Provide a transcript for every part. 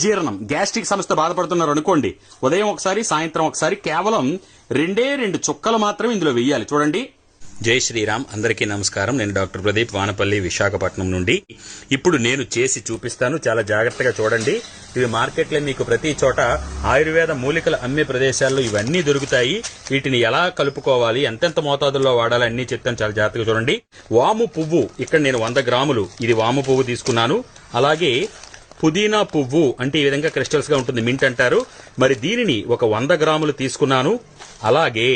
జీర్ణం. గ్యాస్ట్రిక్ సమస్య బాధపడుతున్నారు అనుకోండి. ఉదయం ఒకసారి సాయంత్రం ఒకసారి కేవలం రెండే రెండు చుక్కలు మాత్రం ఇందులో వెయ్యాలి చూడండి. జై శ్రీరామ్. అందరికీ నమస్కారం. నేను డాక్టర్ ప్రదీప్ వానపల్లి విశాఖపట్నం నుండి. ఇప్పుడు నేను చేసి చూపిస్తాను. చాలా జాగ్రత్తగా చూడండి. ఇవి మార్కెట్లో మీకు ప్రతి చోట ఆయుర్వేద మూలికలు అమ్మే ప్రదేశాల్లో ఇవన్నీ దొరుకుతాయి. వీటిని ఎలా కలుపుకోవాలి ఎంతెంత మోతాదుల్లో వాడాలి అన్ని చెప్తాను. చాలా జాగ్రత్తగా చూడండి. వాము పువ్వు. ఇక్కడ నేను వంద గ్రాములు. ఇది వాము పువ్వు తీసుకున్నాను. అలాగే పుదీనా పువ్వు అంటే ఈ విధంగా క్రిస్టల్స్గా ఉంటుంది మింట్ అంటారు. మరి దీనిని ఒక వంద గ్రాములు తీసుకున్నాను. అలాగే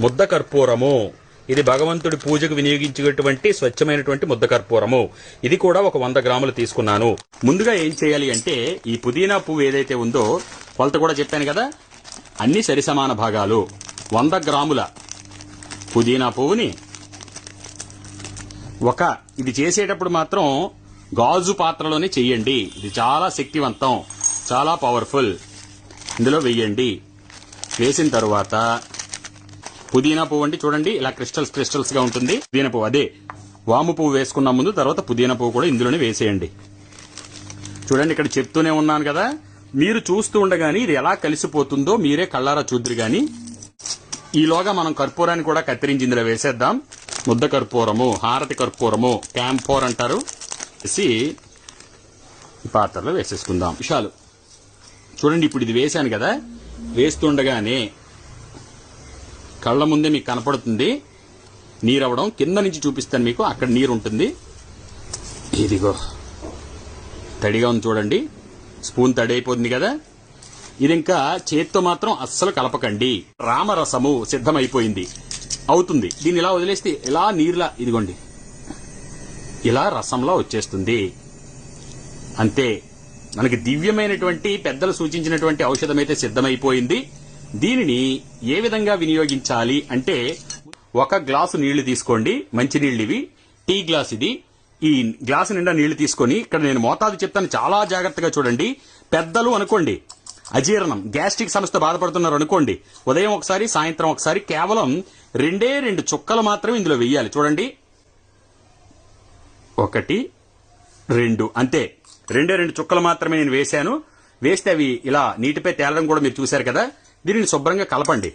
ముద్ద కర్పూరము ఇది భగవంతుడి పూజకు వినియోగించేటువంటి స్వచ్ఛమైనటువంటి ముద్ద కర్పూరము ఇది కూడా ఒక వంద గ్రాములు తీసుకున్నాను. ముందుగా ఏం చేయాలి అంటే ఈ పుదీనా పువ్వు ఏదైతే ఉందో కొలత కూడా చెప్పాను కదా అన్ని సరిసమాన భాగాలు. వంద గ్రాముల పుదీనా పువ్వుని ఒక ఇది చేసేటప్పుడు మాత్రం గాజు పాత్రలోనే చెయ్యండి. ఇది చాలా శక్తివంతం చాలా పవర్ఫుల్ ఇందులో వెయ్యండి. వేసిన తరువాత పుదీనా పువ్వు అండి చూడండి ఇలా క్రిస్టల్స్ క్రిస్టల్స్గా ఉంటుంది. పుదీనా పువ్వు అదే వాము పువ్వు వేసుకున్న ముందు తర్వాత పుదీనా పువ్వు కూడా ఇందులోనే వేసేయండి. చూడండి ఇక్కడ చెప్తూనే ఉన్నాను కదా మీరు చూస్తూ ఉండగాని ఇది ఎలా కలిసిపోతుందో మీరే కళ్ళారా చూద్దరు గాని. ఈలోగా మనం కర్పూరాన్ని కూడా కత్తిరించి ఇందులో వేసేద్దాం. ముద్ద కర్పూరము హారతి కర్పూరము క్యాంఫోర్ అంటారు. వేసి పాత్రలో వేసేసుకుందాం. విషాలు చూడండి ఇప్పుడు ఇది వేశాను కదా వేస్తుండగానే కళ్ళ ముందే మీకు కనపడుతుంది నీరు అవ్వడం కింద నుంచి చూపిస్తాను మీకు అక్కడ నీరు ఉంటుంది ఇదిగో తడిగా ఉంది చూడండి స్పూన్ తడి అయిపోతుంది కదా. ఇది ఇంకా చేత్తో మాత్రం అస్సలు కలపకండి. రామరసము సిద్ధమైపోయింది అవుతుంది. దీన్ని ఇలా వదిలేస్తే ఇలా నీరులా ఇదిగోండి. ఇలా రసంలా వచ్చేస్తుంది. అంతే. మనకి దివ్యమైనటువంటి పెద్దలు సూచించినటువంటి ఔషధం అయితే సిద్ధమైపోయింది. దీనిని ఏ విధంగా వినియోగించాలి అంటే ఒక గ్లాసు నీళ్ళు తీసుకోండి. మంచి నీళ్ళు ఇవి టీ గ్లాస్ ఇది. ఈ గ్లాసు నిండా నీళ్ళు తీసుకొని ఇక్కడ నేను మోతాదు చెప్తాను. చాలా జాగ్రత్తగా చూడండి. పెద్దలు అనుకోండి. అజీర్ణం. గ్యాస్ట్రిక్ సమస్య బాధపడుతున్నారు అనుకోండి. ఉదయం ఒకసారి సాయంత్రం ఒకసారి కేవలం రెండే రెండు చుక్కలు మాత్రం ఇందులో వెయ్యాలి. చూడండి. ఒకటి రెండు. అంతే. రెండే రెండు చుక్కలు మాత్రమే నేను వేశాను. వేస్తే అవి ఇలా నీటిపై తేలడం కూడా మీరు చూశారు కదా? దీనిని శుభ్రంగా కలపండి.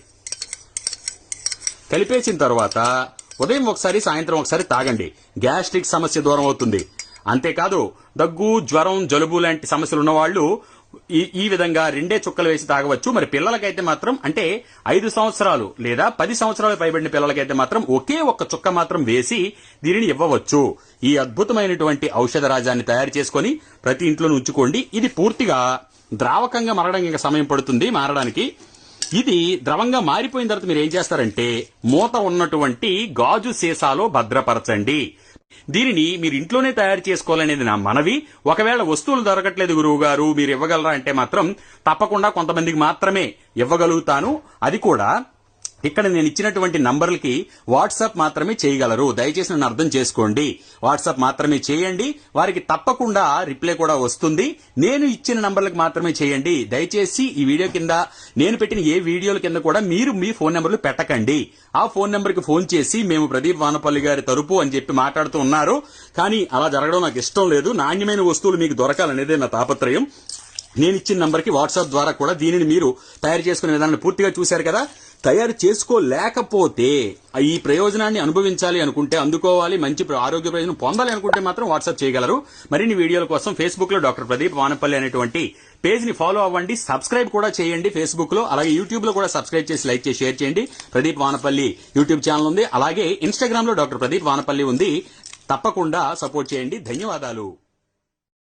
కలిపేసిన తర్వాత ఉదయం ఒకసారి సాయంత్రం ఒకసారి తాగండి. గ్యాస్ట్రిక్ సమస్య దూరం అవుతుంది. అంతేకాదు దగ్గు జ్వరం జలుబు లాంటి సమస్యలు ఉన్నవాళ్ళు ఈ ఈ విధంగా రెండే చుక్కలు వేసి తాగవచ్చు. మరి పిల్లలకైతే మాత్రం అంటే ఐదు సంవత్సరాలు లేదా పది సంవత్సరాలు పైబడిన పిల్లలకైతే మాత్రం ఒకే ఒక్క చుక్క మాత్రం వేసి దీనిని ఇవ్వవచ్చు. ఈ అద్భుతమైనటువంటి ఔషధ రాజాన్ని తయారు చేసుకొని ప్రతి ఇంట్లో ఉంచుకోండి. ఇది పూర్తిగా ద్రావకంగా మారడానికి ఇంకా సమయం పడుతుంది మారడానికి. ఇది ద్రవంగా మారిపోయిన తర్వాత మీరు ఏం చేస్తారంటే మూత ఉన్నటువంటి గాజు సీసాలో భద్రపరచండి. దీనిని మీరు ఇంట్లోనే తయారు చేసుకోవాలనేది నా మనవి. ఒకవేళ వస్తువులు దొరకట్లేదు గురువు గారు మీరు ఇవ్వగలరా అంటే మాత్రం తప్పకుండా కొంతమందికి మాత్రమే ఇవ్వగలుగుతాను. అది కూడా ఇక్కడ నేను ఇచ్చినటువంటి నంబర్లకి వాట్సాప్ మాత్రమే చేయగలరు. దయచేసి నన్ను అర్థం చేసుకోండి. వాట్సాప్ మాత్రమే చేయండి. వారికి తప్పకుండా రిప్లై కూడా వస్తుంది. నేను ఇచ్చిన నంబర్లకు మాత్రమే చేయండి. దయచేసి ఈ వీడియో కింద నేను పెట్టిన ఏ వీడియోల కింద కూడా మీరు మీ ఫోన్ నెంబర్లు పెట్టకండి. ఆ ఫోన్ నెంబర్కి ఫోన్ చేసి మేము ప్రదీప్ వానపల్లి గారి తరపు అని చెప్పి మాట్లాడుతూ ఉన్నారు. కానీ అలా జరగడం నాకు ఇష్టం లేదు. నాణ్యమైన వస్తువులు మీకు దొరకాలనేదే నా తాపత్రయం. నేను ఇచ్చిన నంబర్కి వాట్సాప్ ద్వారా కూడా దీనిని మీరు తయారు చేసుకునే విధానాన్ని పూర్తిగా చూశారు కదా? తయారు చేసుకోలేకపోతే ఈ ప్రయోజనాన్ని అనుభవించాలి అనుకుంటే అందుకోవాలి మంచి ప్ర- ఆరోగ్య ప్రయోజనం పొందాలి అనుకుంటే మాత్రం వాట్సాప్ చేయగలరు. మరిన్ని వీడియోల కోసం ఫేస్బుక్లో డాక్టర్ ప్రదీప్ వానపల్లి అనేటువంటి పేజ్ని ఫాలో అవ్వండి సబ్స్క్రైబ్ కూడా చేయండి ఫేస్బుక్లో అలాగే యూట్యూబ్లో కూడా సబ్స్క్రైబ్ చేసి లైక్ చేసి షేర్ చేయండి. ప్రదీప్ వానపల్లి యూట్యూబ్ ఛానల్ ఉంది అలాగే ఇన్స్టాగ్రామ్లో డాక్టర్ ప్రదీప్ వానపల్లి ఉంది. తప్పకుండా సపోర్ట్ చేయండి. ధన్యవాదాలు.